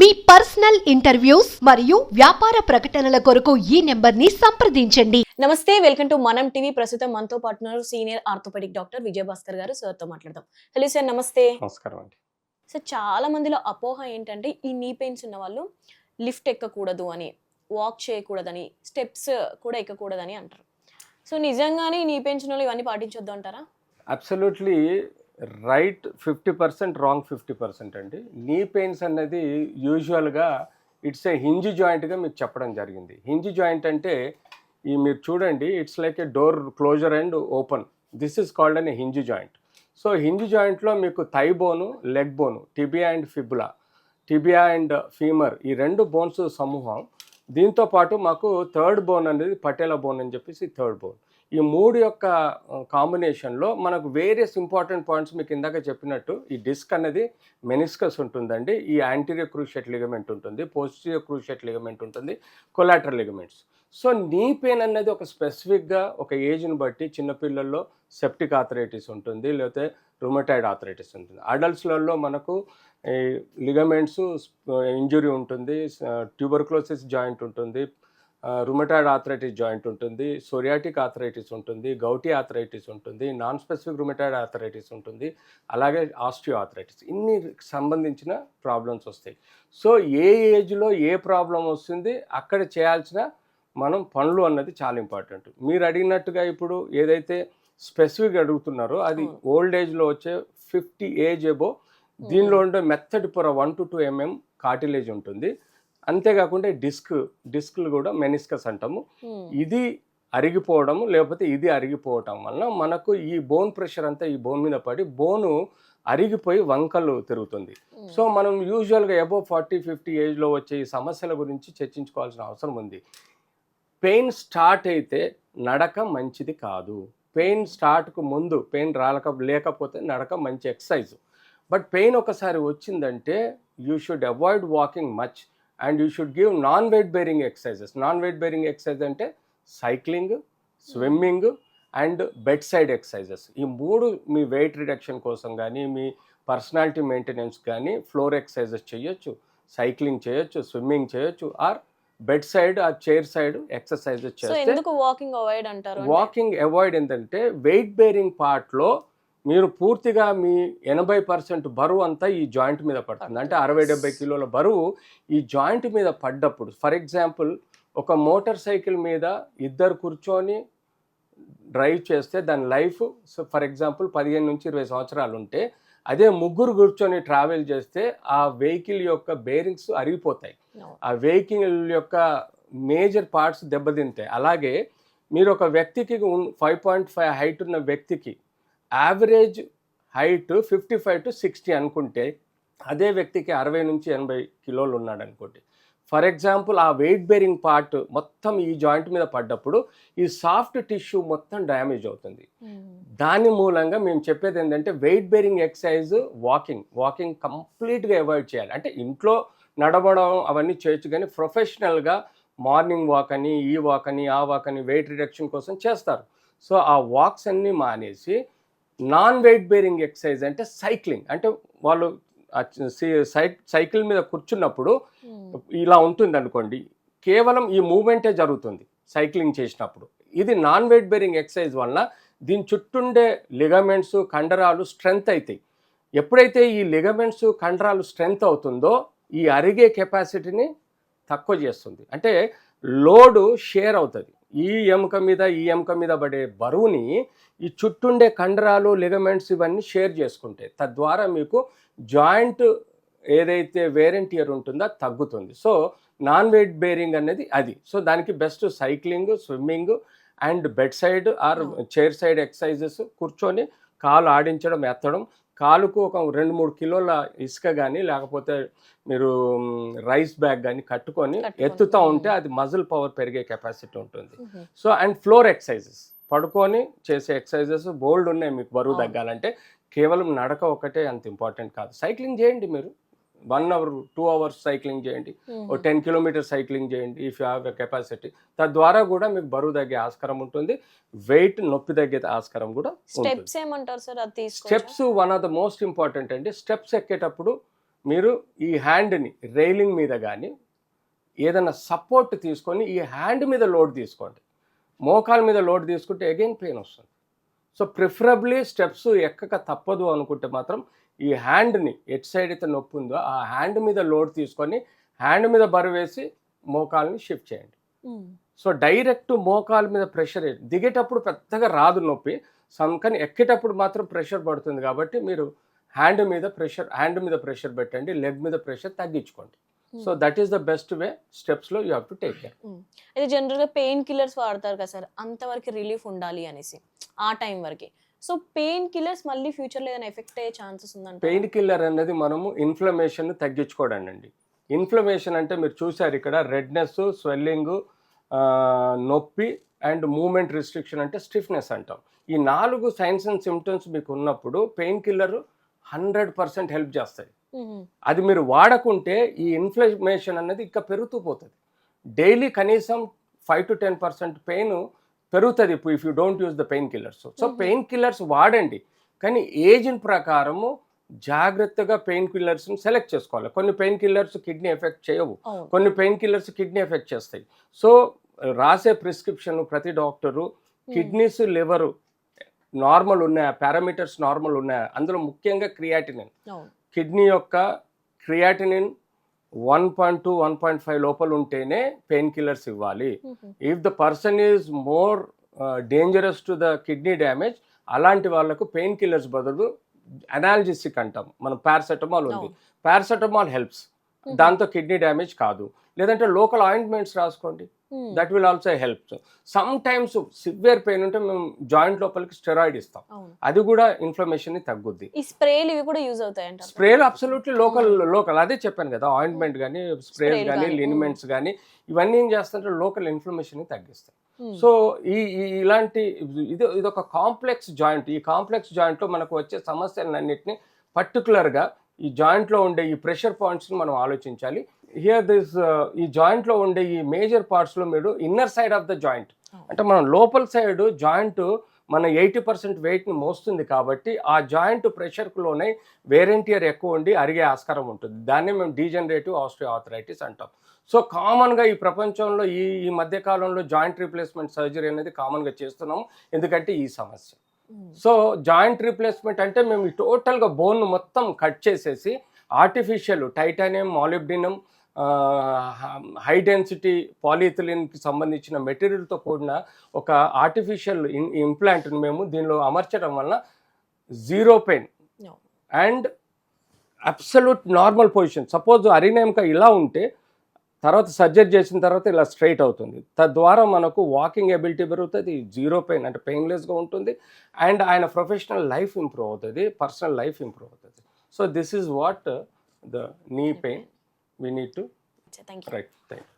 మీ personal interviews మరియు వ్యాపార ప్రకటనల కొరకు ఈ నెంబర్ని సంప్రదించండి. నమస్తే వెల్కమ్ టు మనం టీవీ. ప్రస్తుతం మనతో పాటున్నారు senior orthopaedic doctor Vijay Bhaskar garu. సార్తో మాట్లాడదాం. హలో సార్ నమస్తే. నమస్కారం అండి. సార్ చాలా మందిలో అపోహ ఏంటంటే ఈ నీ పెయిన్స్ ఉన్న వాళ్ళు లిఫ్ట్ ఎక్కకూడదు అని వాక్ చేయకూడదని స్టెప్స్ కూడా ఎక్కకూడదని అంటారు. సో నిజంగానే నీ పెయిన్స్ ఉన్న వాళ్ళు ఇవన్నీ పాటించొద్దు అంటారా? Absolutely right fifty percent wrong fifty percent అండి. నీ పెయిన్స్ అన్నది యూజువల్గా ఇట్స్ ఏ హింజ్ జాయింట్గా మీకు చెప్పడం జరిగింది. హింజ్ జాయింట్ అంటే ఈ మీరు చూడండి it's like a door closure and open. This is called an hinge joint. So hinge జాయింట్లో మీకు thigh bone leg bone tibia and fibula tibia and femur ఈ రెండు బోన్స్ సమూహం. దీంతో పాటు మాకు థర్డ్ బోన్ అనేది పటేలా బోన్ అని చెప్పేసి థర్డ్ బోన్. ఈ మూడు యొక్క కాంబినేషన్లో మనకు వేరియస్ ఇంపార్టెంట్ పాయింట్స్ మీకు ఇందాక చెప్పినట్టు ఈ డిస్క్ అనేది మెనిస్కస్ ఉంటుందండి ఈ యాంటీరియర్ క్రూషియట్ లిగమెంట్ ఉంటుంది పోస్టీరియర్ క్రూషియట్ లిగమెంట్ ఉంటుంది collateral ligaments. So knee pain అనేది ఒక స్పెసిఫిక్గా ఒక ఏజ్ని బట్టి చిన్నపిల్లల్లో సెప్టిక్ ఆథరైటిస్ ఉంటుంది లేకపోతే రుమటైడ్ ఆథరైటిస్ ఉంటుంది. అడల్ట్స్లలో మనకు లిగమెంట్స్ ఇంజురీ ఉంటుంది ట్యూబర్క్లోసిస్ జాయింట్ ఉంటుంది రుమటాయిడ్ ఆథరైటిస్ జాయింట్ ఉంటుంది సోరియాటిక్ ఆథరైటిస్ ఉంటుంది గౌటీ ఆథరైటిస్ ఉంటుంది నాన్ స్పెసిఫిక్ రుమటాయిడ్ ఆథరైటిస్ ఉంటుంది అలాగే ఆస్టియో ఆథరైటిస్ ఇన్ని సంబంధించిన ప్రాబ్లమ్స్ వస్తాయి. సో ఏ ఏజ్లో ఏ ప్రాబ్లం వస్తుంది అక్కడ చేయాల్సిన మనం పనులు అన్నది చాలా ఇంపార్టెంట్ మీరు అడిగినట్టుగా ఇప్పుడు ఏదైతే స్పెసిఫిక్ అడుగుతున్నారో అది. ఓల్డ్ ఏజ్లో వచ్చే ఫిఫ్టీ ఏజ్ ఎబో దీనిలో ఉండే మెత్తడి పొర one to two mm cartilage ఉంటుంది. అంతేకాకుండా డిస్క్ డిస్క్లు కూడా మెనిస్కస్ అంటాము. ఇది అరిగిపోవడం లేకపోతే ఇది అరిగిపోవటం వలన మనకు ఈ బోన్ ప్రెషర్ అంతా ఈ బోన్ మీద పడి బోను అరిగిపోయి వంకలు తిరుగుతుంది. సో మనం యూజువల్గా అబో ఫార్టీ ఫిఫ్టీ ఏజ్లో వచ్చే ఈ సమస్యల గురించి చర్చించుకోవాల్సిన అవసరం ఉంది. పెయిన్ స్టార్ట్ అయితే నడక మంచిది కాదు. పెయిన్ స్టార్ట్కు ముందు పెయిన్ రాలక లేకపోతే నడక మంచి ఎక్సర్సైజ్. బట్ పెయిన్ ఒకసారి వచ్చిందంటే you should avoid walking much. And you should give non weight bearing exercises non weight bearing exercise అంటే cycling swimming and bed side exercises ఈ మూడు మీ వెయిట్ రిడక్షన్ కోసం కానీ మీ పర్సనాలిటీ మెయింటెనెన్స్ కానీ ఫ్లోర్ ఎక్సర్సైజెస్ చేయొచ్చు సైక్లింగ్ చేయొచ్చు స్విమ్మింగ్ చేయొచ్చు ఆర్ బెడ్ సైడ్ ఆ చైర్ సైడ్ ఎక్సర్సైజెస్ చేస్తే వాకింగ్ అవాయిడ్ అంటారు అంటే? వాకింగ్ అవాయిడ్ ఏంటంటే వెయిట్ బేరింగ్ పార్ట్లో మీరు పూర్తిగా మీ ఎనభై పర్సెంట్ బరువు అంతా ఈ జాయింట్ మీద పడుతుంది. అంటే అరవై డెబ్బై కిలోల బరువు ఈ జాయింట్ మీద పడ్డప్పుడు ఫర్ ఎగ్జాంపుల్ ఒక మోటార్ సైకిల్ మీద ఇద్దరు కూర్చొని డ్రైవ్ చేస్తే దాని లైఫ్ ఫర్ ఎగ్జాంపుల్ పదిహేను నుంచి ఇరవై సంవత్సరాలు ఉంటే అదే ముగ్గురు కూర్చొని ట్రావెల్ చేస్తే ఆ వెహికల్ యొక్క బేరింగ్స్ అరిగిపోతాయి. ఆ వెహికల్ యొక్క మేజర్ పార్ట్స్ దెబ్బతింటాయి. అలాగే మీరు ఒక వ్యక్తికి ఫైవ్ పాయింట్ ఫైవ్ హైట్ ఉన్న వ్యక్తికి average height fifty five to sixty అనుకుంటే అదే వ్యక్తికి అరవై నుంచి ఎనభై కిలోలు ఉన్నాడు అనుకోండి. ఫర్ ఎగ్జాంపుల్ ఆ వెయిట్ బేరింగ్ పార్ట్ మొత్తం ఈ జాయింట్ మీద పడ్డప్పుడు ఈ సాఫ్ట్ టిష్యూ మొత్తం డ్యామేజ్ అవుతుంది. Hmm. దాని మూలంగా మేము చెప్పేది ఏంటంటే weight bearing exercise walking walking కంప్లీట్గా అవాయిడ్ చేయాలి. అంటే ఇంట్లో నడవడం అవన్నీ చేయొచ్చు కానీ ప్రొఫెషనల్గా మార్నింగ్ వాక్ అని ఈ వాక్ అని ఆ వాక్ అని వెయిట్ రిడక్షన్ కోసం చేస్తారు. సో ఆ వాక్స్ అన్నీ మానేసి నాన్ వెయిట్ బేరింగ్ ఎక్సర్సైజ్ అంటే సైక్లింగ్. అంటే వాళ్ళు సైకిల్ మీద కూర్చున్నప్పుడు Hmm. ఇలా ఉంటుంది అనుకోండి కేవలం ఈ మూమెంటే జరుగుతుంది సైక్లింగ్ చేసినప్పుడు. ఇది నాన్ వెయిట్ బేరింగ్ ఎక్సర్సైజ్ వలన దీని చుట్టుండే లిగమెంట్స్ కండరాలు స్ట్రెంగ్త్ అవుతాయి ఎప్పుడైతే ఈ లిగమెంట్స్ కండరాలు స్ట్రెంగ్త్ అవుతుందో ఈ అరిగే కెపాసిటీని తక్కువ చేస్తుంది. అంటే లోడు షేర్ అవుతుంది. ఈ ఎముక మీద ఈ ఎముక మీద పడే బరువుని ఈ చుట్టుండే కండరాలు లిగమెంట్స్ ఇవన్నీ షేర్ చేసుకుంటాయి తద్వారా మీకు జాయింట్ ఏదైతే వేరెంటియర్ ఉంటుందో తగ్గుతుంది. సో నాన్ వెయిట్ బేరింగ్ అనేది అది. సో దానికి best cycling swimming and bed side or chair side exercises కూర్చొని కాలు ఆడించడం ఎత్తడం కాలుకు ఒక రెండు మూడు కిలోల ఇసుక కానీ లేకపోతే మీరు రైస్ బ్యాగ్ కానీ కట్టుకొని ఎత్తుతూ. ఉంటే అది మజిల్ పవర్ పెరిగే కెపాసిటీ ఉంటుంది. సో అండ్ ఫ్లోర్ ఎక్సర్సైజెస్ పడుకొని చేసే ఎక్సర్సైజెస్ బోల్డ్ ఉన్నాయి మీకు బరువు. తగ్గాలంటే కేవలం నడక ఒకటే అంత ఇంపార్టెంట్ కాదు సైక్లింగ్ చేయండి మీరు one hour two hours cycling చేయండి. ఓ టెన్ కిలోమీటర్ సైక్లింగ్ చేయండి ఇఫ్ యూ హ్యావ్ కెపాసిటీ. తద్వారా కూడా మీకు బరువు తగ్గే ఆస్కారం ఉంటుంది వెయిట్ నొప్పి తగ్గే ఆస్కారం కూడా స్టెప్స్ ఏమంటారు సార్? అది steps one of the most important అండి. స్టెప్స్ ఎక్కేటప్పుడు మీరు ఈ హ్యాండ్ని రైలింగ్ మీద కానీ ఏదైనా సపోర్ట్ తీసుకొని ఈ హ్యాండ్ మీద లోడ్ తీసుకోండి. మోకాల మీద లోడ్ తీసుకుంటే అగైన్ పెయిన్ వస్తుంది. సో ప్రిఫరబ్లీ స్టెప్స్ ఎక్కక తప్పదు అనుకుంటే మాత్రం ఈ హ్యాండ్ని ఎట్ సైడ్ అయితే నొప్పి ఉందో ఆ హ్యాండ్ మీద లోడ్ తీసుకొని హ్యాండ్ మీద బరువు వేసి మోకాల్ని షిఫ్ట్ చేయండి. సో డైరెక్ట్ మోకాల మీద ప్రెషర్ దిగేటప్పుడు పెద్దగా రాదు నొప్పి. సమ్ కానీ ఎక్కేటప్పుడు మాత్రం ప్రెషర్ పడుతుంది కాబట్టి మీరు హ్యాండ్ మీద ప్రెషర్ హ్యాండ్ మీద ప్రెషర్ పెట్టండి లెగ్ మీద ప్రెషర్ తగ్గించుకోండి. So that is the best way స్టెప్స్లో you have to take care. అయితే జనరల్గా పెయిన్ కిల్లర్స్ వాడతారు కదా సార్ అంతవరకు రిలీఫ్ ఉండాలి అనేసి ఆ టైం వరకు. సో పెయిన్ కిల్లర్స్ మళ్ళీ ఫ్యూచర్లో ఏదైనా ఎఫెక్ట్ అయ్యే ఛాన్సెస్ ఉందంట పెయిన్ కిల్లర్ అనేది మనము ఇన్ఫ్లమేషన్ తగ్గించుకోవడం అండి ఇన్ఫ్లమేషన్ అంటే మీరు చూసారు ఇక్కడ రెడ్నెస్ స్వెల్లింగ్ నొప్పి అండ్ మూమెంట్ రిస్ట్రిక్షన్ అంటే స్టిఫ్నెస్ అంటాం. ఈ నాలుగు సైన్స్ అండ్ సిమ్టమ్స్ మీకు ఉన్నప్పుడు pain killer hundred percent help చేస్తాయి. అది మీరు వాడకుంటే ఈ ఇన్ఫ్లమేషన్ అనేది ఇంకా పెరుగుతూ పోతుంది. డైలీ కనీసం five to ten percent pain పెరుగుతుంది ఇప్పుడు if you don't use the pain killers. So. Pain killers వాడండి. కానీ ఏజ్ ప్రకారము జాగ్రత్తగా పెయిన్ కిల్లర్స్ని సెలెక్ట్ చేసుకోవాలి. కొన్ని పెయిన్ కిల్లర్స్ కిడ్నీ ఎఫెక్ట్ చేయవు. కొన్ని పెయిన్ కిల్లర్స్ కిడ్నీ ఎఫెక్ట్ చేస్తాయి. సో రాసే ప్రిస్క్రిప్షన్ ప్రతి డాక్టరు కిడ్నీస్ లివరు నార్మల్ ఉన్నాయా? పారామీటర్స్ నార్మల్ ఉన్నాయా? అందులో ముఖ్యంగా క్రియాటినిన్. కిడ్నీ యొక్క creatinine one point two one point five లోపల ఉంటేనే పెయిన్ కిల్లర్స్ ఇవ్వాలి. If the person is more dangerous to the kidney damage అలాంటి వాళ్ళకు పెయిన్ కిల్లర్స్ బదులు అనాలజిసిక్ అంటాం. మనం పారాసెటమాల్ ఉంది. Paracetamol helps. దాంతో కిడ్నీ డ్యామేజ్ కాదు. లేదంటే లోకల్ ఆయింట్మెంట్స్ రాసుకోండి. That will also help sometimes severe pain ఉంటే మేము జాయింట్ లోపలికి స్టెరాయిడ్ ఇస్తాం. అది కూడా ఇన్ఫ్లమేషన్ని తగ్గుద్ది. ఈ స్ప్రేలు ఇవి కూడా యూజ్ అవుతాయి స్ప్రేలు అబ్సల్యూట్లీ లోకల్ లోకల్ అదే చెప్పాను కదా ఆయింట్మెంట్ కానీ స్ప్రేలు Spray కానీ గానీ, లినిమెంట్స్ కానీ ఇవన్నీ ఏం చేస్తుంటే లోకల్ ఇన్ఫ్లమేషన్ని తగ్గిస్తాయి. సో ఈ ఈ- ఇలాంటి ఇది ఇది ఒక కాంప్లెక్స్ జాయింట్ ఈ కాంప్లెక్స్ జాయింట్లో మనకు వచ్చే సమస్యలన్నింటినీ పర్టికులర్గా ఈ జాయింట్లో ఉండే ఈ ప్రెషర్ పాయింట్స్ని మనం ఆలోచించాలి. హియర్ దిస్ ఈ జాయింట్లో ఉండే ఈ మేజర్ పార్ట్స్లో మీరు inner side of the joint. అంటే మనం లోపల సైడ్ జాయింట్ మన ఎయిటీ పర్సెంట్ వెయిట్ని మోస్తుంది కాబట్టి ఆ జాయింట్ ప్రెషర్కులోనే వేరెంటియర్ ఎక్కువ ఉండి అరిగే ఆస్కారం ఉంటుంది. దాన్ని మేము డీజనరేటివ్ ఆస్ట్రియో ఆథరైటిస్ అంటాం. సో కామన్గా ఈ ప్రపంచంలో ఈ ఈ మధ్య కాలంలో జాయింట్ రీప్లేస్మెంట్ సర్జరీ అనేది కామన్గా చేస్తున్నాము. ఎందుకంటే ఈ సమస్య. సో జాయింట్ రీప్లేస్మెంట్ అంటే మేము టోటల్గా బోన్ మొత్తం కట్ చేసేసి artificial titanium molybdenum high density పాలిథిలిన్కి సంబంధించిన మెటీరియల్తో కూడిన ఒక ఆర్టిఫిషియల్ ఇంప్లాంట్ని మేము దీనిలో అమర్చడం వల్ల zero pain. And absolute normal position suppose అరినేమక ఇలా ఉంటే తర్వాత సర్జరీ చేసిన తర్వాత ఇలా స్ట్రైట్ అవుతుంది. తద్వారా మనకు వాకింగ్ ఎబిలిటీ పెరుగుతుంది జీరో పెయిన్ అంటే పెయిన్లెస్గా ఉంటుంది అండ్ ఆయన ప్రొఫెషనల్ లైఫ్ ఇంప్రూవ్ అవుతుంది పర్సనల్ లైఫ్ ఇంప్రూవ్ అవుతుంది. So this is what the knee pain. We need to thank you right thank